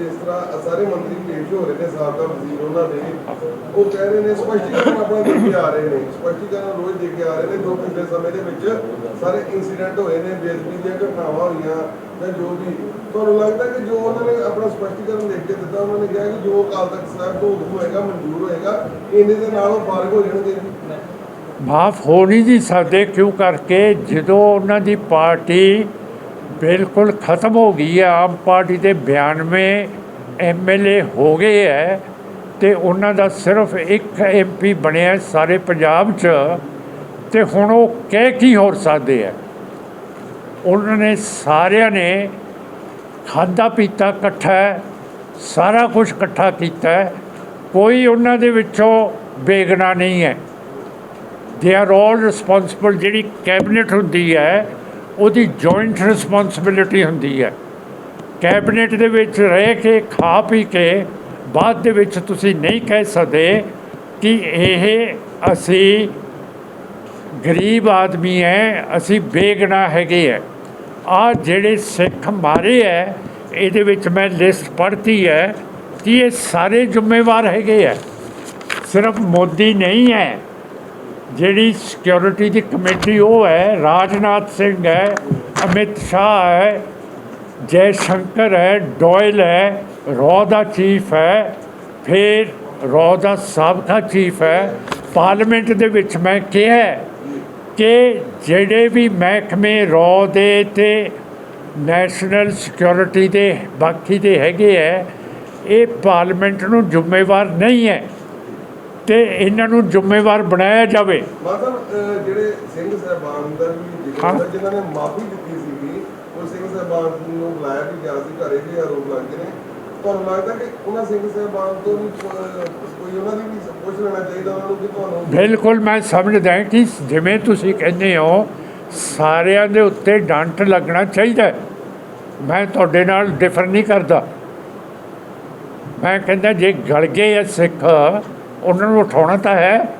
ਜਿਸ ਤਰ੍ਹਾਂ ਸਾਰੇ ਮੰਤਰੀ ਪੇਸ਼ ਹੋ ਰਹੇ ਨੇ, ਸਾਬਕਾ ਵਜ਼ੀਰ ਉਹਨਾਂ ਦੇ ਉਹ ਕਹਿ ਰਹੇ ਨੇ, ਸਪਸ਼ਟੀਕਰਨ ਆਪਣਾ ਦੇ ਕੇ ਆ ਰਹੇ ਨੇ। ਸਪਸ਼ਟੀਕਰਨ ਰੋਜ਼ ਦੇ ਕੇ ਆ ਰਹੇ ਨੇ ਦੋ ਪਿਛਲੇ ਸਮੇਂ ਦੇ ਵਿੱਚ ਸਾਰੇ ਇਨਸੀਡੈਂਟ ਹੋਏ ਨੇ ਬੇਅਦਬੀ ਦੀਆਂ ਘਟਨਾਵਾਂ ਹੋਈਆਂ ਜਾਂ ਜੋ ਵੀ। ਤੁਹਾਨੂੰ ਲੱਗਦਾ ਕਿ ਜੋ ਉਹਨਾਂ ਨੇ ਆਪਣਾ ਸਪਸ਼ਟੀਕਰਨ ਲਿਖ ਕੇ ਦਿੱਤਾ, ਉਹਨਾਂ ਨੇ ਕਿਹਾ ਕਿ ਜੋ ਅਕਾਲ ਤਖਤ ਸਾਹਿਬ ਤੋਂ ਹੁਕਮ ਹੋਏਗਾ, ਮਨਜ਼ੂਰ ਹੋਏਗਾ ਇਹਨੇ ਦੇ ਨਾਲ ਉਹ ਫਾਰਗ ਹੋ ਜਾਣਗੇ? ਮਾਫ ਹੋ ਨਹੀਂ ਜੀ ਸਕਦੇ ਕਿਉਂ ਕਰਕੇ ਜਦੋਂ ਉਹਨਾਂ ਦੀ ਪਾਰਟੀ ਬਿਲਕੁਲ ਖਤਮ ਹੋ ਗਈ ਹੈ। ਆਮ ਪਾਰਟੀ ਦੇ 92 ਐਮਐਲਏ ਹੋ ਗਏ ਹੈ ਤੇ ਉਹਨਾਂ ਦਾ ਸਿਰਫ ਇੱਕ ਐਮਪੀ ਬਣਿਆ ਸਾਰੇ ਪੰਜਾਬ 'ਚ ਤੇ ਹੁਣ ਉਹ ਕਹਿ ਕੀ ਹੋਰ ਸਕਦੇ ਹੈ? ਉਹਨਾਂ ਨੇ ਸਾਰਿਆਂ ਨੇ ਖਾਦਾ ਪੀਤਾ ਇਕੱਠਾ ਸਾਰਾ ਕੁਝ ਇਕੱਠਾ ਕੀਤਾ ਕੋਈ ਉਹਨਾਂ ਦੇ ਵਿੱਚੋਂ ਬੇਗਨਾ ਨਹੀਂ ਹੈ। ਦੇ ਆਰ ਆਲ ਰਿਸਪੌਂਸਿਬਲ ਜਿਹੜੀ ਕੈਬਨਿਟ ਹੁੰਦੀ ਹੈ ਉਹਦੀ ਜੁਆਇੰਟ ਰਿਸਪੌਂਸਿਬਿਲਿਟੀ ਹੁੰਦੀ ਹੈ। ਕੈਬਨਿਟ ਦੇ ਵਿੱਚ ਰਹਿ ਕੇ, ਖਾ ਪੀ ਕੇ, ਬਾਅਦ ਦੇ ਵਿੱਚ ਤੁਸੀਂ ਨਹੀਂ ਕਹਿ ਸਕਦੇ ਕਿ ਇਹ ਅਸੀਂ ਗਰੀਬ ਆਦਮੀ ਹੈ, ਅਸੀਂ ਬੇਗਨਾ ਹੈਗੇ ਹੈ। ਆ ਜਿਹੜੇ ਸਿੱਖ ਮਾਰੇ ਹੈ, ਇਹਦੇ ਵਿੱਚ ਮੈਂ ਲਿਸਟ ਪੜ੍ਹਤੀ ਹੈ ਕਿ ਇਹ ਸਾਰੇ ਜ਼ਿੰਮੇਵਾਰ ਹੈਗੇ ਹੈ। ਸਿਰਫ ਮੋਦੀ ਨਹੀਂ ਹੈ। ਜਿਹੜੀ ਸਿਕਿਉਰਿਟੀ ਦੀ ਕਮੇਟੀ ਉਹ ਹੈ, ਰਾਜਨਾਥ ਸਿੰਘ ਹੈ, ਅਮਿਤ ਸ਼ਾਹ ਹੈ ਜੈ ਸ਼ੰਕਰ ਹੈ, ਡੋਇਲ ਹੈ, ਰੌ ਦਾ ਚੀਫ ਹੈ, ਫਿਰ ਰੌ ਦਾ ਸਾਬਕਾ ਚੀਫ ਹੈ। ਪਾਰਲੀਮੈਂਟ ਦੇ ਵਿੱਚ ਮੈਂ ਕਿਹਾ ਕਿ ਜਿਹੜੇ ਵੀ ਮਹਿਕਮੇ ਰੌ ਦੇ ਤੇ ਨੈਸ਼ਨਲ ਸਿਕਿਉਰਿਟੀ ਦੇ, ਬਾਕੀ ਦੇ ਹੈਗੇ ਹੈ, ਇਹ ਪਾਰਲੀਮੈਂਟ ਨੂੰ ਜ਼ਿੰਮੇਵਾਰ ਨਹੀਂ ਹੈ। ਤੇ ਇਹਨਾਂ ਨੂੰ ਜ਼ਿੰਮੇਵਾਰ ਬਣਾਇਆ ਜਾਵੇ। ਮਾਤਾ ਜਿਹੜੇ ਸਿੰਘ ਸਾਹਿਬਾਨ ਦਾ ਵੀ ਜ਼ਿਕਰ ਜਿਨ੍ਹਾਂ ਨੇ ਮਾਫੀ ਦਿੱਤੀ ਸੀਗੀ ਉਹ ਸਿੰਘ ਸਾਹਿਬਾਨ ਨੂੰ ਬੁਲਾਇਆ ਵੀ ਗਿਆ ਸੀ ਘਰੇ ਵੀ ਆਰੋਪ ਲੱਗਦੇ ਨੇ। ਤੁਹਾਨੂੰ ਲੱਗਦਾ ਕਿ ਉਹਨਾਂ ਸਿੰਘ ਸਾਹਿਬਾਨ ਤੋਂ ਕੋਈ ਉਹਨਾਂ ਦੀ ਵੀ ਪੁੱਛ ਲੈਣਾ ਚਾਹੀਦਾ ਉਹਨਾਂ ਨੂੰ ਕਿ ਤੁਹਾਨੂੰ ਬਿਲਕੁਲ ਮੈਂ ਸਮਝਦਾ ਹਾਂ ਕਿ ਜਿਵੇਂ ਤੁਸੀਂ ਕਹਿੰਦੇ ਹੋ ਸਾਰਿਆਂ ਦੇ ਉੱਤੇ ਡੰਟ ਲੱਗਣਾ ਚਾਹੀਦਾ। ਮੈਂ ਤੁਹਾਡੇ ਨਾਲ ਡਿਫਰ ਨਹੀਂ ਕਰਦਾ। ਮੈਂ ਕਹਿੰਦਾ ਜੇ ਗਲ ਗਏ ਸਿੱਖ ਉਹਨਾਂ ਨੂੰ ਉਠਾਉਣਾ ਤਾਂ ਹੈ